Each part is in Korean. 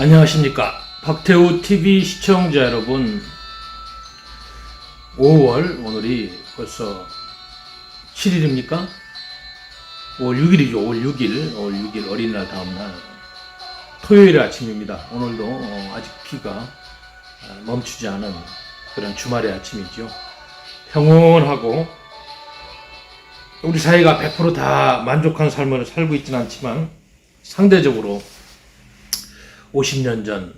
안녕하십니까. 박태우 TV 시청자 여러분. 5월, 오늘이 벌써 7일입니까? 5월 6일이죠. 5월 6일. 5월 6일 어린이날 다음날. 토요일 아침입니다. 오늘도 어, 아직 비가 어, 멈추지 않은 그런 주말의 아침이죠. 평온하고 우리 사회가 100%다 만족한 삶을 살고 있지는 않지만 상대적으로 50년 전,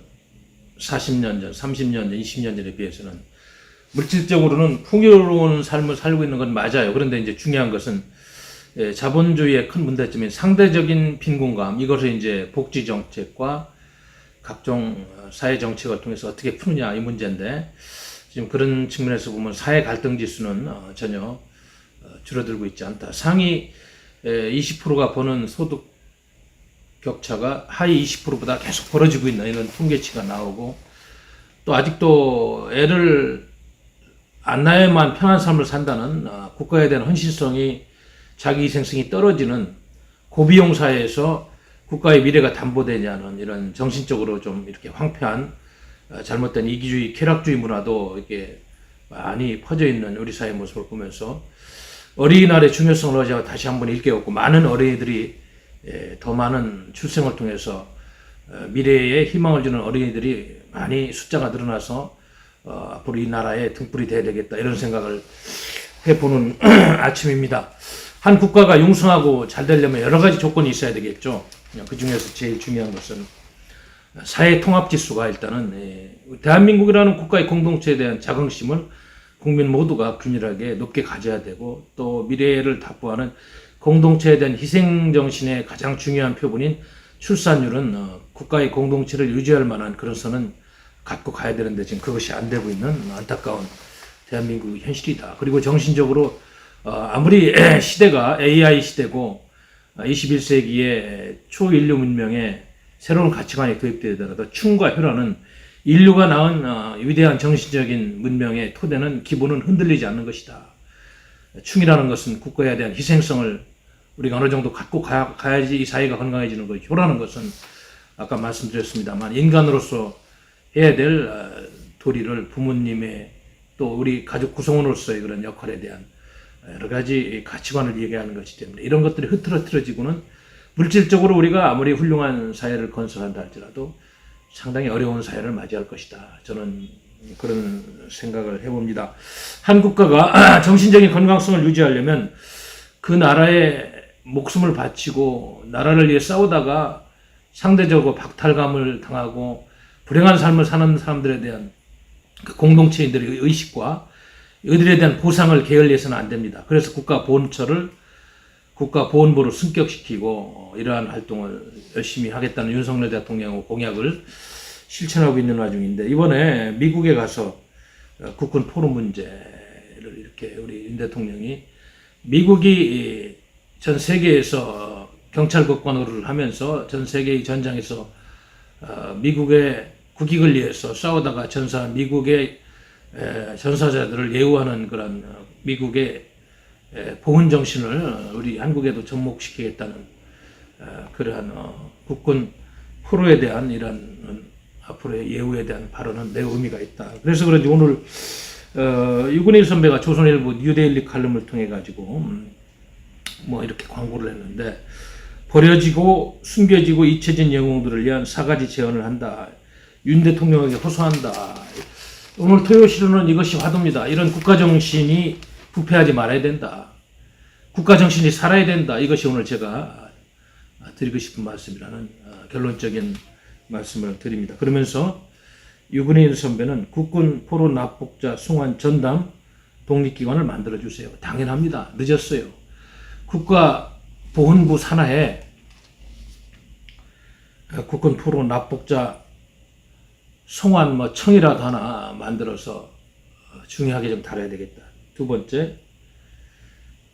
40년 전, 30년 전, 20년 전에 비해서는 물질적으로는 풍요로운 삶을 살고 있는 건 맞아요. 그런데 이제 중요한 것은 예, 자본주의의 큰 문제점인 상대적인 빈곤감, 이것을 이제 복지 정책과 각종 어, 사회 정책을 통해서 어떻게 푸느냐 이 문제인데 지금 그런 측면에서 보면 사회 갈등 지수는 어, 전혀 어, 줄어들고 있지 않다. 상위 20%가 버는 소득 격차가 하위 20%보다 계속 벌어지고 있는 이런 통계치가 나오고 또 아직도 애를 안 낳아야만 편한 삶을 산다는 어, 국가에 대한 헌신성이 자기 희생성이 떨어지는 고비용 사회에서 국가의 미래가 담보되냐는 이런 정신적으로 좀 이렇게 황폐한 어, 잘못된 이기주의, 쾌락주의 문화도 이렇게 많이 퍼져 있는 우리 사회 모습을 보면서 어린이날의 중요성을 어제 다시 한번 일깨웠고 많은 어린이들이 예, 더 많은 출생을 통해서 어, 미래에 희망을 주는 어린이들이 많이 숫자가 늘어나서 어, 앞으로 이 나라의 등불이 돼야 되겠다 이런 생각을 해보는 아침입니다. 한 국가가 융성하고 잘 되려면 여러 가지 조건이 있어야 되겠죠. 그 중에서 제일 중요한 것은 사회 통합 지수가 일단은 예, 대한민국이라는 국가의 공동체에 대한 자긍심을 국민 모두가 균일하게 높게 가져야 되고 또 미래를 답보하는 공동체에 대한 희생 정신의 가장 중요한 표본인 출산율은 어, 국가의 공동체를 유지할 만한 그런 선은 갖고 가야 되는데 지금 그것이 안 되고 있는 안타까운 대한민국 현실이다. 그리고 정신적으로 어, 아무리 시대가 AI 시대고 21세기의 초인류 문명에 새로운 가치관이 도입되더라도 충과 혈안은 인류가 낳은 어, 위대한 정신적인 문명의 토대는 기본은 흔들리지 않는 것이다. 충이라는 것은 국가에 대한 희생성을 우리가 어느 정도 갖고 가야, 가야 지 이 사회가 건강해지는 거죠. 효라는 것은 아까 말씀드렸습니다만 인간으로서 해야 될 어, 도리를 부모님의 또 우리 가족 구성원으로서의 그런 역할에 대한 여러 가지 가치관을 얘기하는 것이기 때문에 이런 것들이 흐트러뜨려지고는 물질적으로 우리가 아무리 훌륭한 사회를 건설한다 할지라도 상당히 어려운 사회를 맞이할 것이다. 저는 그런 생각을 해봅니다. 한 국가가 정신적인 건강성을 유지하려면 그 나라의 목숨을 바치고 나라를 위해 싸우다가 상대적으로 박탈감을 당하고 불행한 삶을 사는 사람들에 대한 그 공동체인들의 의식과 이들에 대한 보상을 게을리해서는 안 됩니다. 그래서 국가 보훈처를 국가 보훈부를 승격시키고 이러한 활동을 열심히 하겠다는 윤석열 대통령의 공약을 실천하고 있는 와중인데 이번에 미국에 가서 국군 포럼 문제를 이렇게 우리 윤 대통령이 미국이 전 세계에서 경찰 국관으로 하면서 전 세계의 전장에서 어, 미국의 국익을 위해서 싸우다가 전사 미국의 전사자들을 예우하는 그런 어, 미국의 보훈 정신을 우리 한국에도 접목시키겠다는 어, 그러한 국군 포로에 대한 이런 앞으로의 예우에 대한 발언은 매우 의미가 있다. 그래서 그런지 오늘 어, 유근일 선배가 조선일보 뉴데일리 칼럼을 통해 가지고 음, 뭐 이렇게 광고를 했는데 버려지고 숨겨지고 잊혀진 영웅들을 위한 사가지 제언을 한다. 윤 대통령에게 호소한다. 오늘 토요시로는 이것이 화두입니다. 이런 국가 정신이 부패하지 말아야 된다. 국가 정신이 살아야 된다. 이것이 오늘 제가 드리고 싶은 말씀이라는 어, 결론적인 말씀을 드립니다. 그러면서 유근인 선배는 국군 포로 납북자 송환 전담 독립기관을 만들어 주세요. 당연합니다. 늦었어요. 국가보훈부 산하에 국군 포로 납북자 송환 뭐 청이라도 하나 만들어서 중요하게 좀 다뤄야 되겠다. 두 번째,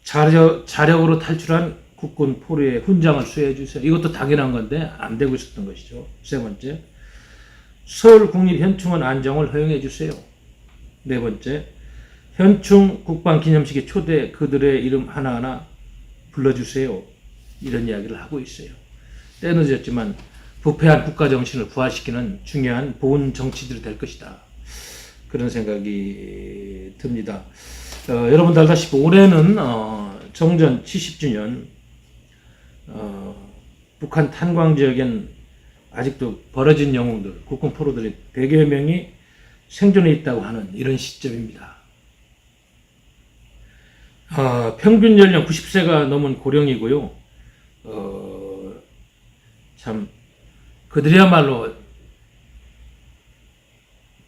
자력, 자력으로 탈출한 국군 포로의 훈장을 수여해 주세요. 이것도 당연한 건데 안 되고 있었던 것이죠. 세 번째, 서울 국립현충원 안정을 허용해 주세요. 네 번째, 현충 국방 기념식에 초대 그들의 이름 하나하나 불러주세요. 이런 이야기를 하고 있어요. 때 늦었지만 부패한 국가 정신을 부활시키는 중요한 보훈 정치들이 될 것이다. 그런 생각이 듭니다. 어, 여러분들 알다시피 올해는 어, 정전 70주년 어, 북한 탄광 지역엔 아직도 벌어진 영웅들, 국군 포로들이 100여 명이 생존해 있다고 하는 이런 시점입니다. 아, 평균 연령 90세가 넘은 고령이고요. 어, 참 그들이야말로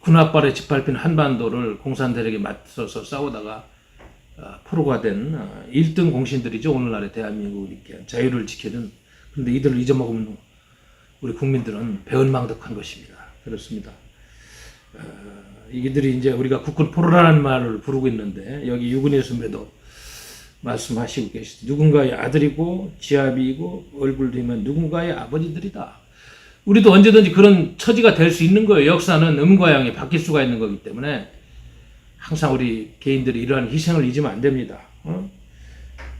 군합발에 짓밟힌 한반도를 공산들에게 맞서서 싸우다가 아, 포로가 된 아, 1등 공신들이죠. 오늘날의 대한민국을 이렇게 자유를 지켜준. 그런데 이들을 잊어먹으면 우리 국민들은 배은망덕한 것입니다. 그렇습니다. 어, 이들이 이제 우리가 국군 포로라는 말을 부르고 있는데 여기 유근혜 선배도 말씀하시고 계시죠. 누군가의 아들이고 지아비이고 얼굴 되면 누군가의 아버지들이다. 우리도 언제든지 그런 처지가 될 수 있는 거예요. 역사는 음과 양이 바뀔 수가 있는 거기 때문에 항상 우리 개인들이 이러한 희생을 잊으면 안 됩니다. 어?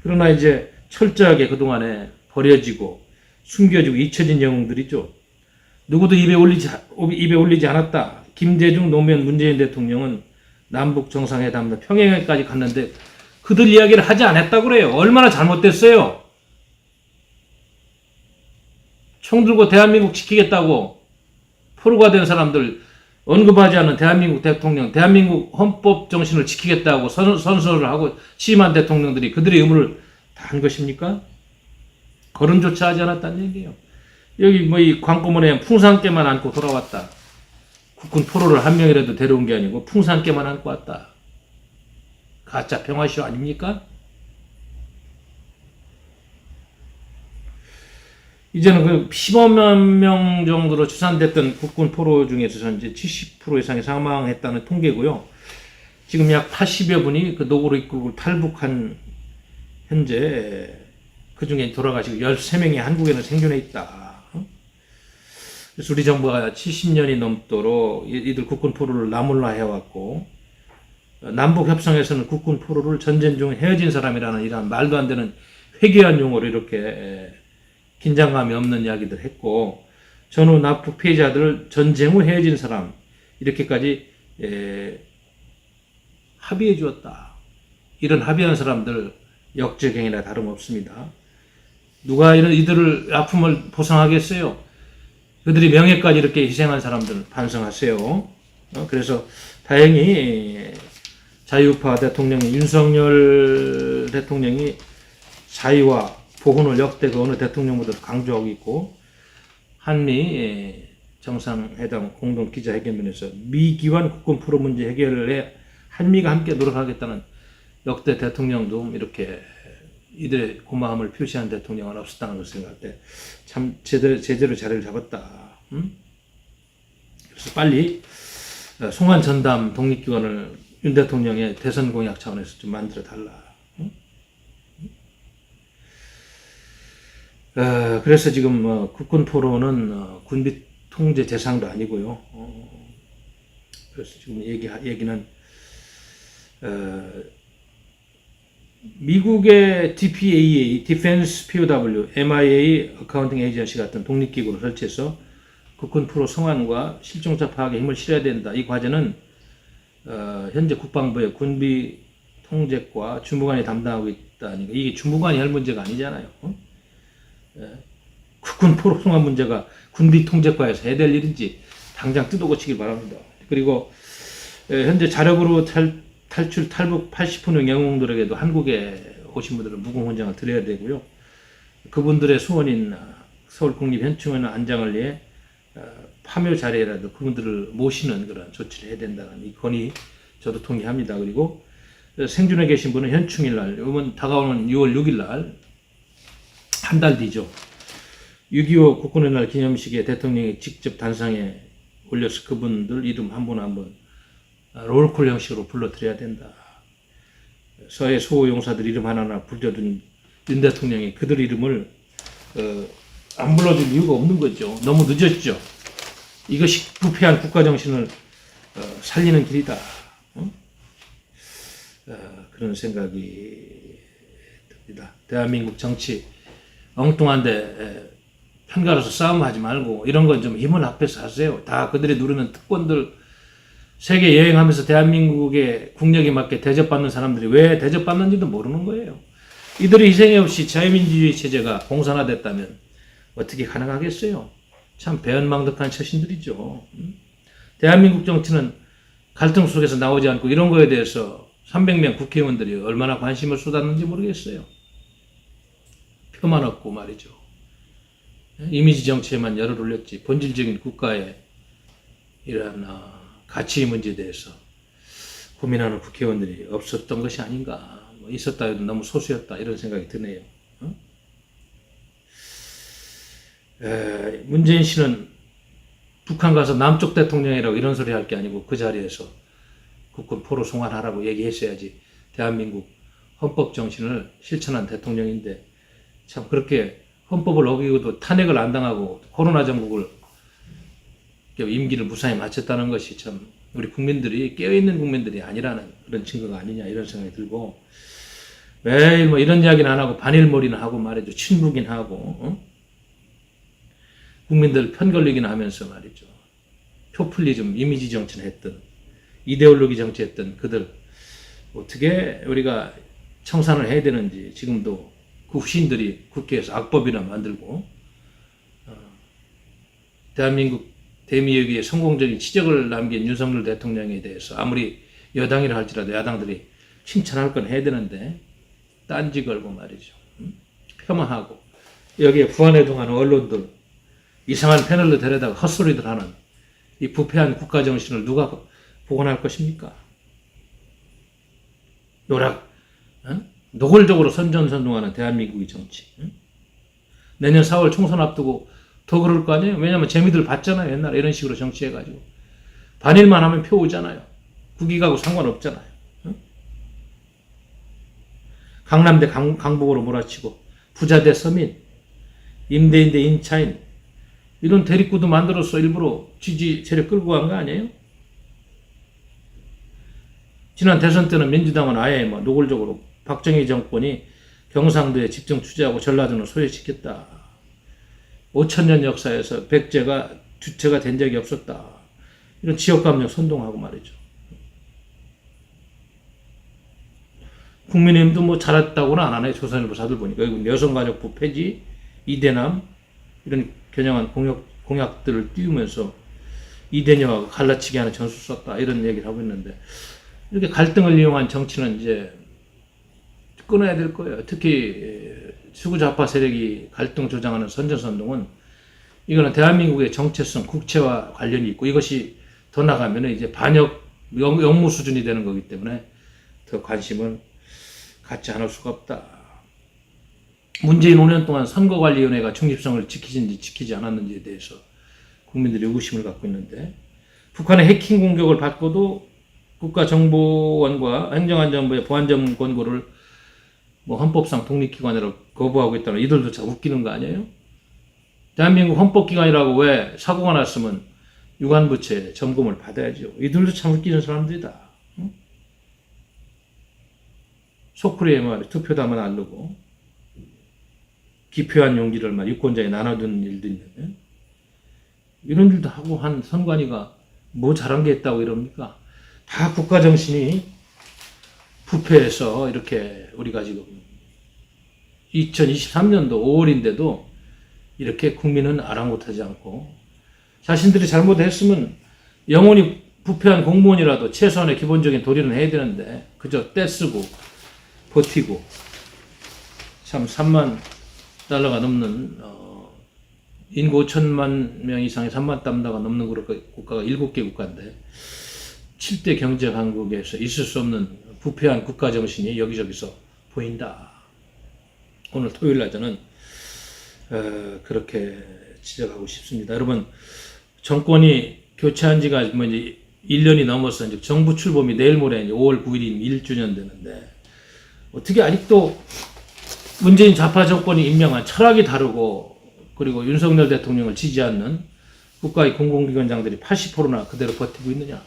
그러나 이제 철저하게 그동안에 버려지고 숨겨지고 잊혀진 영웅들이죠. 누구도 입에 올리지, 입에 올리지 않았다. 김대중, 노무현, 문재인 대통령은 남북 정상회담, 평양에까지 갔는데 그들 이야기를 하지 않았다고 그래요. 얼마나 잘못됐어요. 총 들고 대한민국 지키겠다고 포로가 된 사람들 언급하지 않은 대한민국 대통령, 대한민국 헌법 정신을 지키겠다고 선, 선서를 하고 취임한 대통령들이 그들의 의무를 다 한 것입니까? 거론조차 하지 않았다는 얘기예요. 여기 뭐 이 광고문에 풍산깨만 안고 돌아왔다. 국군 포로를 한 명이라도 데려온 게 아니고 풍산깨만 안고 왔다. 가짜 평화쇼 아닙니까? 이제는 그 10만 명 정도로 추산됐던 국군 포로 중에서 현재 70% 이상이 사망했다는 통계고요. 지금 약 80여 분이 그 노고로 입국을 탈북한 현재 그 중에 돌아가시고 13명이 한국에는 생존해 있다. 그래서 우리 정부가 70년이 넘도록 이- 이들 국군 포로를 나몰라 해왔고 남북 협상에서는 국군 포로를 전쟁 중 헤어진 사람이라는 이런 말도 안 되는 회개한 용어로 이렇게 에, 긴장감이 없는 이야기들 했고 전후 납북 피해자들 전쟁 후 헤어진 사람 이렇게까지 에, 합의해 주었다. 이런 합의한 사람들 역적행이나 다름없습니다. 누가 이런 이들을 아픔을 보상하겠어요? 그들이 명예까지 이렇게 희생한 사람들 반성하세요. 어, 그래서 다행히 자유파 대통령이 윤석열 대통령이 자유와 보훈을 역대 그 어느 대통령보다도 강조하고 있고 한미 정상회담 공동 기자회견문에서 미 기관 국군 프로 문제 해결에 한미가 함께 노력하겠다는 역대 대통령도 이렇게 이들의 고마움을 표시한 대통령은 없었다는 것을 생각할 때 참 제대로 제대로 자리를 잡았다. 음? 그래서 빨리 어, 송환 전담 독립기관을 윤 대통령의 대선 공약 차원에서 좀 만들어 달라. 응? 어, 그래서 지금 어, 국군 포로는 어, 군비 통제 대상도 아니고요. 어, 그래서 지금 얘기 얘기는 어, 미국의 DPAA, Defense POW, MIA 어카운팅 에이전시 같은 독립기구를 설치해서 국군 프로 성환과 실종자 파악에 힘을 실어야 된다. 이 과제는 어, 현재 국방부의 군비 통제과 주무관이 담당하고 있다니까 이게 주무관이 할 문제가 아니잖아요. 어? 예. 국군 포로 성환 문제가 군비 통제과에서 해야 될 일인지 당장 뜯어고치길 바랍니다. 그리고 예, 현재 자력으로 탈, 탈출 탈북 80% 영웅들에게도 한국에 오신 분들은 무궁훈장을 드려야 되고요. 그분들의 소원인 서울국립현충원 안장을 위해 어, 파묘 자리에라도 그분들을 모시는 그런 조치를 해야 된다는 이 건의 저도 동의합니다. 그리고 어, 생존해 계신 분은 현충일 날, 이번 다가오는 6월 6일 날, 한 달 뒤죠. 6.25 국군의 날 기념식에 대통령이 직접 단상에 올려서 그분들 이름 한 분 한분 롤콜 형식으로 불러드려야 된다. 서해 수호 용사들 이름 하나하나 불려둔 윤 대통령이 그들 이름을 어, 안 불러줄 이유가 없는 거죠. 너무 늦었죠. 이것이 부패한 국가 정신을 어, 살리는 길이다. 어? 어, 그런 생각이 듭니다. 대한민국 정치 엉뚱한데 에, 편가로서 싸움하지 말고 이런 건 좀 힘을 합해서 하세요. 다 그들이 누리는 특권들 세계 여행하면서 대한민국의 국력에 맞게 대접받는 사람들이 왜 대접받는지도 모르는 거예요. 이들의 희생이 없이 자유민주주의 체제가 공산화됐다면 어떻게 가능하겠어요? 참 배은망덕한 처신들이죠. 음? 대한민국 정치는 갈등 속에서 나오지 않고 이런 거에 대해서 300명 국회의원들이 얼마나 관심을 쏟았는지 모르겠어요. 표만 없고 말이죠. 이미지 정치에만 열을 올렸지 본질적인 국가의 이러한 어, 가치 문제에 대해서 고민하는 국회의원들이 없었던 것이 아닌가. 뭐 있었다 해도 너무 소수였다 이런 생각이 드네요. 어? 에, 문재인 씨는 북한 가서 남쪽 대통령이라고 이런 소리 할 게 아니고 그 자리에서 국군 포로 송환하라고 얘기했어야지 대한민국 헌법 정신을 실천한 대통령인데 참 그렇게 헌법을 어기고도 탄핵을 안 당하고 코로나 정국을 임기를 무사히 마쳤다는 것이 참 우리 국민들이 깨어있는 국민들이 아니라는 그런 증거가 아니냐 이런 생각이 들고 매일 뭐 이런 이야기는 안 하고 반일머리는 하고 말이죠 친북인 하고 어? 국민들 편 걸리긴 하면서 말이죠 표플리즘 이미지 정치를 했던 이데올로기 정치했던 그들 어떻게 우리가 청산을 해야 되는지 지금도 그 후신들이 국회에서 악법이나 만들고 어, 대한민국 대미역의 성공적인 치적을 남긴 윤석열 대통령에 대해서 아무리 여당이라 할지라도 야당들이 칭찬할 건 해야 되는데 딴지 걸고 말이죠. 음? 폄하하고 여기에 부안해동하는 언론들 이상한 패널로 데려다가 헛소리들 하는 이 부패한 국가 정신을 누가 복원할 것입니까? 노락 어? 노골적으로 선전선동하는 대한민국의 정치. 응? 내년 4월 총선 앞두고 더 그럴 거 아니에요? 왜냐면 재미들 봤잖아요. 옛날에 이런 식으로 정치해가지고. 반일만 하면 표 오잖아요. 국익하고 상관없잖아요. 응? 강남 대 강, 강북으로 몰아치고 부자 대 서민, 임대인 대 임차인 이런 대립구도 만들어서 일부러 지지 세력 끌고 간 거 아니에요? 지난 대선 때는 민주당은 아예 뭐 노골적으로 박정희 정권이 경상도에 집중 투자하고 전라도는 소외시켰다. 5천년 역사에서 백제가 주체가 된 적이 없었다. 이런 지역감정 선동하고 말이죠. 국민의힘도 뭐 잘했다고는 안 하네. 조선일보 사들 보니까. 여성가족부 폐지, 이대남, 이런 겨냥한 공약, 공약들을 띄우면서 이대녀하고 갈라치기 하는 전술 썼다. 이런 얘기를 하고 있는데, 이렇게 갈등을 이용한 정치는 이제 끊어야 될 거예요. 특히 수구좌파 세력이 갈등 조장하는 선전선동은 이거는 대한민국의 정체성, 국채와 관련이 있고 이것이 더 나가면 이제 반역 영, 영무 수준이 되는 거기 때문에 더 관심을 갖지 않을 수가 없다. 문재인 5년 동안 선거관리위원회가 중립성을 지키는지 지키지 않았는지에 대해서 국민들이 의구심을 갖고 있는데 북한의 해킹 공격을 받고도 국가정보원과 행정안전부의 보안점 권고를 뭐 헌법상 독립기관이라고 거부하고 있다는 이들도 참 웃기는 거 아니에요? 대한민국 헌법기관이라고 왜 사고가 났으면 유관부채 점검을 받아야죠. 이들도 참 웃기는 사람들이다. 응? 소쿠리에 말 투표다만 알르고 기표한 용지를 막 유권자에 나눠두는 일도 있는데 이런 일도 하고 한 선관위가 뭐 잘한 게 있다고 이럽니까? 다 국가 정신이 부패해서 이렇게 우리가 지금 2023년도 5월인데도 이렇게 국민은 아랑곳하지 않고 자신들이 잘못했으면 영원히 부패한 공무원이라도 최소한의 기본적인 도리는 해야 되는데 그저 떼쓰고 버티고 참 3만 달러가 넘는 어, 인구 5천만 명 이상의 3만 달러가 넘는 국가가 7개 국가인데 7대 경제 강국에서 있을 수 없는 부패한 국가 정신이 여기저기서 보인다. 오늘 토요일 날 저는 어, 그렇게 지적하고 싶습니다. 여러분 정권이 교체한 지가 뭐 이제 1년이 넘어서 이제 정부 출범이 내일 모레 이제 5월 9일이 1주년 되는데 어떻게 아직도 문재인 좌파 정권이 임명한 철학이 다르고 그리고 윤석열 대통령을 지지 않는 국가의 공공기관장들이 80%나 그대로 버티고 있느냐?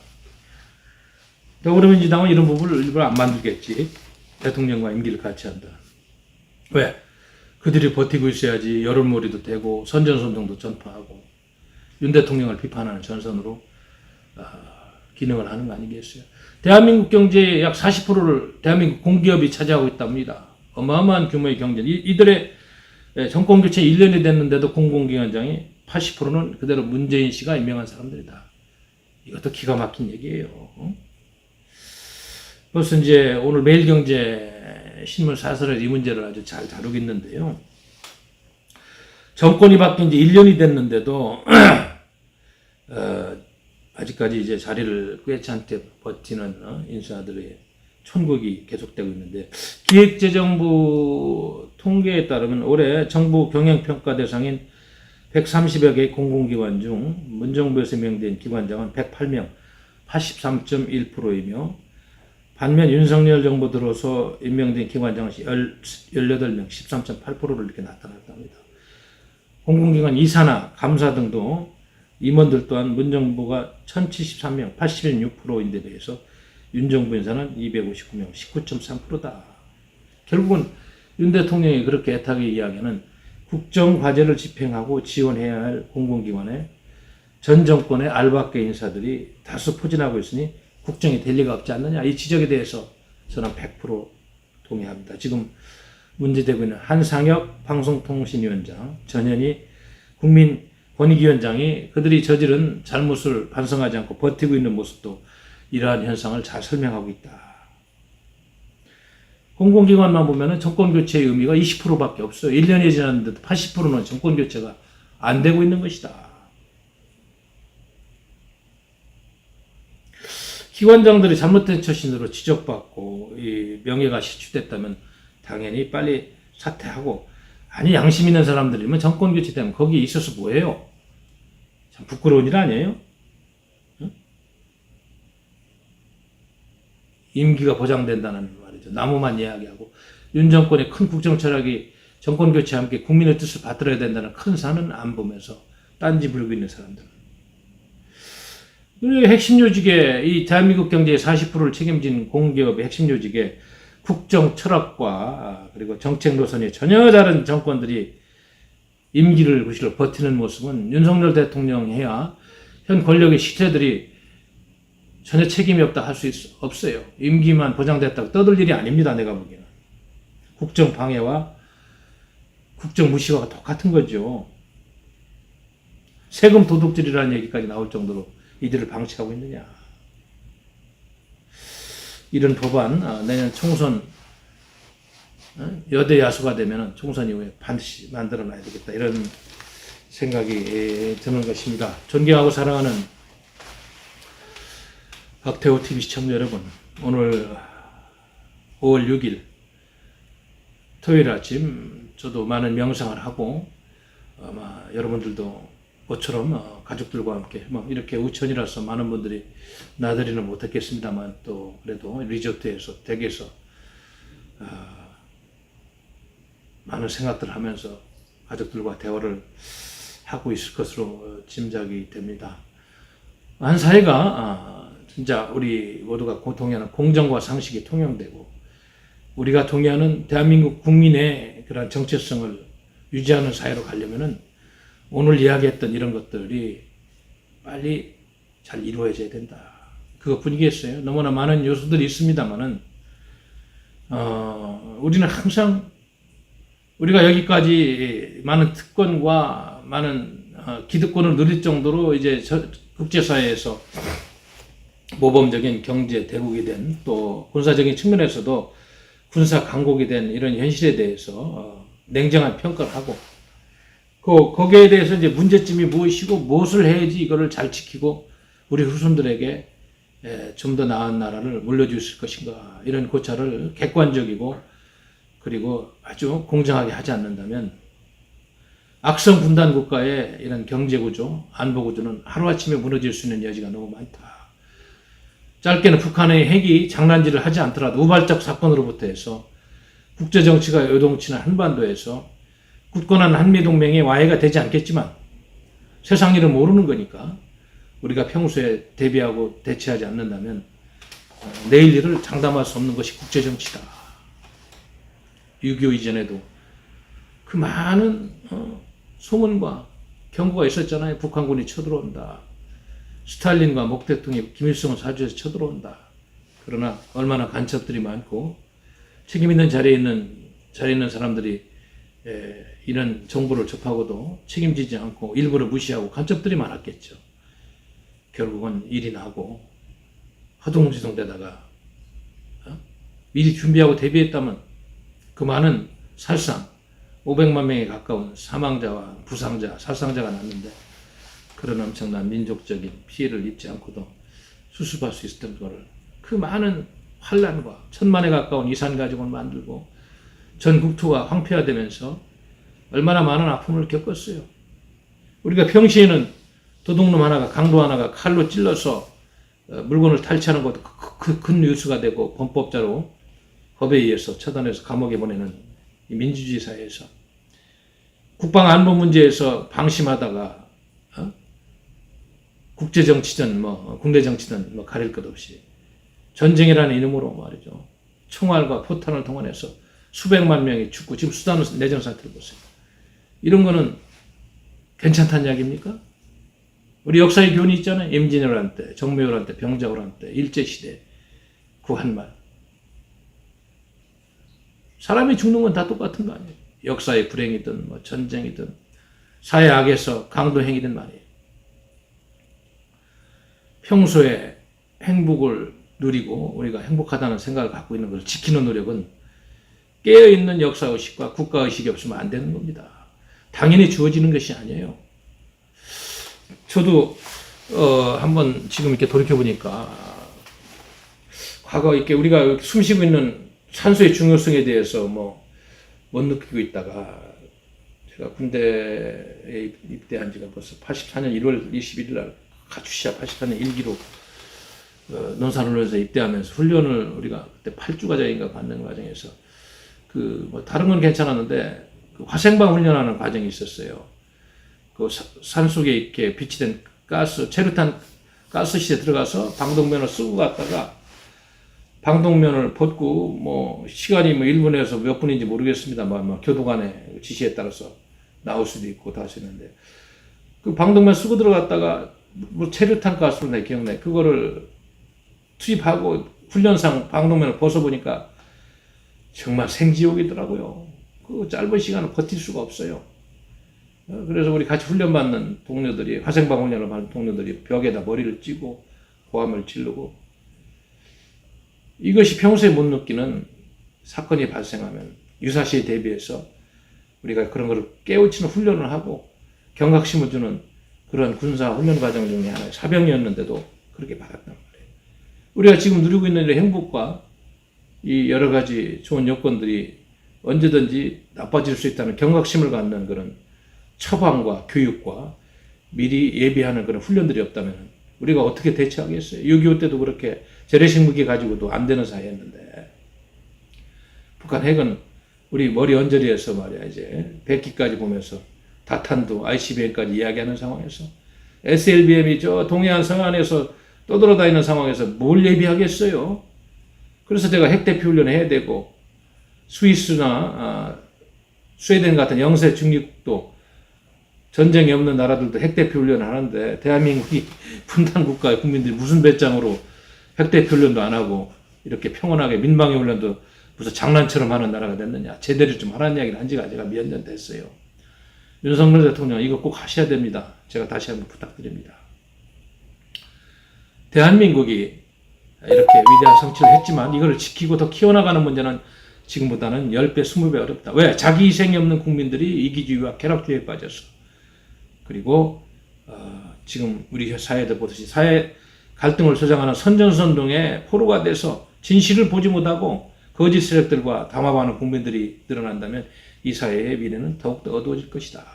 더불어민주당은 이런 부분을 일부러 안 만들겠지. 대통령과 임기를 같이 한다. 왜? 그들이 버티고 있어야지 여론몰이도 되고 선전선동도 전파하고 윤 대통령을 비판하는 전선으로 아, 기능을 하는 거 아니겠어요? 대한민국 경제의 약 40%를 대한민국 공기업이 차지하고 있답니다. 어마어마한 규모의 경제. 이, 이들의 예, 정권 교체 1년이 됐는데도 공공기관장이 80%는 그대로 문재인 씨가 임명한 사람들이다. 이것도 기가 막힌 얘기예요. 어? 그래서 이제 오늘 매일경제 신문 사설에 이 문제를 아주 잘 다루고 있는데요. 정권이 바뀐 지 1년이 됐는데도 어, 아직까지 이제 자리를 꿰찬게 버티는 어, 인사들의 천국이 계속되고 있는데 기획재정부 통계에 따르면 올해 정부 경영평가 대상인 130여 개의 공공기관 중 문정부에서 임명된 기관장은 108명, 83.1%이며 반면 윤석열 정부 들어서 임명된 기관장은 18명, 13.8%를 이렇게 나타났답니다. 공공기관 이사나 감사 등도 임원들 또한 문정부가 1073명, 81.6%인데 비해서 윤정부 인사는 259명, 19.3%다. 결국은 윤 대통령이 그렇게 애타게 이야기하는 국정 과제를 집행하고 지원해야 할 공공기관에 전 정권의 알바계 인사들이 다수 포진하고 있으니 국정이 될 리가 없지 않느냐. 이 지적에 대해서 저는 100% 동의합니다. 지금 문제되고 있는 한상혁 방송통신위원장, 전현희 국민 권익위원장이 그들이 저지른 잘못을 반성하지 않고 버티고 있는 모습도 이러한 현상을 잘 설명하고 있다. 공공기관만 보면은 정권 교체의 의미가 20%밖에 없어요. 1년이 지났는데도 80%는 정권 교체가 안 되고 있는 것이다. 기관장들이 잘못된 처신으로 지적받고 이 명예가 실추됐다면 당연히 빨리 사퇴하고 아니 양심 있는 사람들이면 정권 교체되면 거기 있어서 뭐해요? 참 부끄러운 일 아니에요? 임기가 보장된다는 말이죠. 나무만 이야기하고 윤 정권의 큰 국정 철학이 정권 교체와 함께 국민의 뜻을 받들어야 된다는 큰 산은 안 보면서 딴지 불고 있는 사람들. 핵심 요직에 이 대한민국 경제의 40%를 책임진 공기업의 핵심 요직에 국정 철학과 그리고 정책 노선이 전혀 다른 정권들이 임기를 구실로 버티는 모습은 윤석열 대통령 해야 현 권력의 시체들이 전혀 책임이 없다 할 수 없어요. 임기만 보장됐다고 떠들 일이 아닙니다. 내가 보기에는. 국정 방해와 국정 무시와 똑같은 거죠. 세금 도둑질이라는 얘기까지 나올 정도로 이들을 방치하고 있느냐. 이런 법안 아, 내년 총선 어, 여대 야수가 되면 총선 이후에 반드시 만들어 놔야 되겠다. 이런 생각이 드는 것입니다. 존경하고 사랑하는 박태호 TV 시청자 여러분, 오늘 5월 6일 토요일 아침 저도 많은 명상을 하고 아마 여러분들도 모처럼 어, 가족들과 함께 뭐 이렇게 우천이라서 많은 분들이 나들이는 못했겠습니다만 또 그래도 리조트에서 댁에서 어, 많은 생각들을 하면서 가족들과 대화를 하고 있을 것으로 짐작이 됩니다. 한 사회가 아, 진짜 우리 모두가 동의하는 공정과 상식이 통용되고 우리가 동의하는 대한민국 국민의 그런 정체성을 유지하는 사회로 가려면은 오늘 이야기했던 이런 것들이 빨리 잘 이루어져야 된다. 그것뿐이겠어요. 너무나 많은 요소들이 있습니다만은 어, 우리는 항상 우리가 여기까지 많은 특권과 많은 어, 기득권을 누릴 정도로 이제 저, 국제사회에서 모범적인 경제 대국이 된 또 군사적인 측면에서도 군사 강국이 된 이런 현실에 대해서 어, 냉정한 평가를 하고 그 거기에 대해서 이제 문제점이 무엇이고 무엇을 해야지 이거를 잘 지키고 우리 후손들에게 좀 더 나은 나라를 물려줄 수 있을 것인가 이런 고찰을 객관적이고 그리고 아주 공정하게 하지 않는다면 악성 분단 국가의 이런 경제 구조, 안보 구조는 하루아침에 무너질 수 있는 여지가 너무 많다. 짧게는 북한의 핵이 장난질을 하지 않더라도 우발적 사건으로부터 해서 국제정치가 요동치는 한반도에서 굳건한 한미동맹의 와해가 되지 않겠지만 세상 일은 모르는 거니까 우리가 평소에 대비하고 대처하지 않는다면 어, 내일 일을 장담할 수 없는 것이 국제정치다. 6.25 이전에도 그 많은 어, 소문과 경고가 있었잖아요. 북한군이 쳐들어온다. 스탈린과 목 대통령이 김일성을 사주해서 쳐들어온다. 그러나 얼마나 간첩들이 많고 책임 있는 자리에 있는 자리에 있는 사람들이 에, 이런 정보를 접하고도 책임지지 않고 일부러 무시하고 간첩들이 많았겠죠. 결국은 일이 나고 허둥지둥대다가 어? 미리 준비하고 대비했다면 그 많은 살상 500만 명에 가까운 사망자와 부상자, 살상자가 났는데 그런 엄청난 민족적인 피해를 입지 않고도 수습할 수 있었던 거를 그 많은 환란과 천만에 가까운 이산 가족을 만들고 전 국토가 황폐화되면서 얼마나 많은 아픔을 겪었어요. 우리가 평시에는 도둑놈 하나가 강도 하나가 칼로 찔러서 어, 물건을 탈취하는 것도 그- 그- 큰 뉴스가 되고 범법자로 법에 의해서 처단해서 감옥에 보내는 이 민주주의 사회에서 국방 안보 문제에서 방심하다가 어? 국제 정치든 뭐 국내 정치든 뭐 가릴 것 없이 전쟁이라는 이름으로 말이죠 총알과 포탄을 동원해서 수백만 명이 죽고 지금 수단 내전 상태를 보세요. 이런 거는 괜찮다는 이야기입니까? 우리 역사의 교훈이 있잖아요. 임진왜란 때, 정묘란 때, 병자호란 때, 일제 시대, 구한 말. 사람이 죽는 건 다 똑같은 거 아니에요. 역사의 불행이든 뭐 전쟁이든 사회 악에서 강도 행위든 말이에요. 평소에 행복을 누리고 우리가 행복하다는 생각을 갖고 있는 것을 지키는 노력은 깨어있는 역사의식과 국가의식이 없으면 안 되는 겁니다. 당연히 주어지는 것이 아니에요. 저도 어, 한번 지금 이렇게 돌이켜 보니까 과거 이렇게 우리가 숨 쉬고 있는 산소의 중요성에 대해서 뭐 못 느끼고 있다가 제가 군대에 입대한 지가 벌써 84년 1월 21일 날 가주시아 84년 1기로 어, 논산훈련소에 입대하면서 훈련을 우리가 그때 8주 과정인가 받는 과정에서 그 뭐 다른 건 괜찮았는데 그 화생방 훈련하는 과정이 있었어요. 그 산 속에 이렇게 비치된 가스, 체류탄 가스실에 들어가서 방독면을 쓰고 갔다가 방독면을 벗고 뭐 시간이 뭐 1분에서 몇 분인지 모르겠습니다만 뭐 교도관의 지시에 따라서 나올 수도 있고 다 하시는데 그 방독면 쓰고 들어갔다가 뭐 체류탄 가스로 내 기억나요. 그거를 투입하고 훈련상 방독면을 벗어보니까 정말 생지옥이더라고요. 그 짧은 시간을 버틸 수가 없어요. 어, 그래서 우리 같이 훈련받는 동료들이 화생방 훈련을 받는 동료들이 벽에다 머리를 찌고 고함을 지르고 이것이 평소에 못 느끼는 사건이 발생하면 유사시에 대비해서 우리가 그런 것을 깨우치는 훈련을 하고 경각심을 주는 그런 군사 훈련 과정 중에 하나의 사병이었는데도 그렇게 받았단 말이에요. 우리가 지금 누리고 있는 이 행복과 이 여러 가지 좋은 여건들이 언제든지 나빠질 수 있다는 경각심을 갖는 그런 처방과 교육과 미리 예비하는 그런 훈련들이 없다면 우리가 어떻게 대처하겠어요? 6.25 때도 그렇게 재래식 무기 가지고도 안 되는 사이였는데 북한 핵은 우리 머리 언저리에서 말이야 이제 100기까지 보면서 다탄도 ICBM까지 이야기하는 상황에서 SLBM이 저 동해안 서해안에서 떠돌아다니는 상황에서 뭘 예비하겠어요? 그래서 제가 핵대피 훈련 해야 되고 스위스나 아, 스웨덴 같은 영세 중립국도 전쟁이 없는 나라들도 핵대피 훈련을 하는데 대한민국이 분단 국가의 국민들이 무슨 배짱으로 핵대피 훈련도 안 하고 이렇게 평온하게 민방위 훈련도 무슨 장난처럼 하는 나라가 됐느냐 제대로 좀 하라는 이야기를 한 지가 제가 몇 년 됐어요. 윤석열 대통령 이거 꼭 하셔야 됩니다. 제가 다시 한번 부탁드립니다. 대한민국이 이렇게 위대한 성취를 했지만 이걸 지키고 더 키워나가는 문제는 지금보다는 10배, 20배 어렵다. 왜? 자기 희생이 없는 국민들이 이기주의와 쾌락주의에 빠져서 그리고 어, 지금 우리 사회도 보듯이 사회 갈등을 조장하는 선전선동의 포로가 돼서 진실을 보지 못하고 거짓 세력들과 담합하는 국민들이 늘어난다면 이 사회의 미래는 더욱더 어두워질 것이다.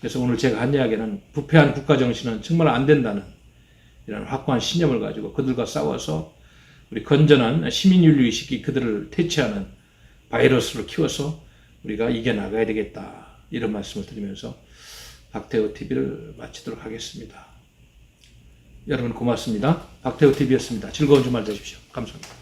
그래서 오늘 제가 한 이야기는 부패한 국가 정신은 정말 안 된다는 이런 확고한 신념을 가지고 그들과 싸워서 우리 건전한 시민윤리 의식이 그들을 퇴치하는 바이러스로 키워서 우리가 이겨나가야 되겠다. 이런 말씀을 드리면서 박태호 TV를 마치도록 하겠습니다. 여러분 고맙습니다. 박태호 TV였습니다. 즐거운 주말 되십시오. 감사합니다.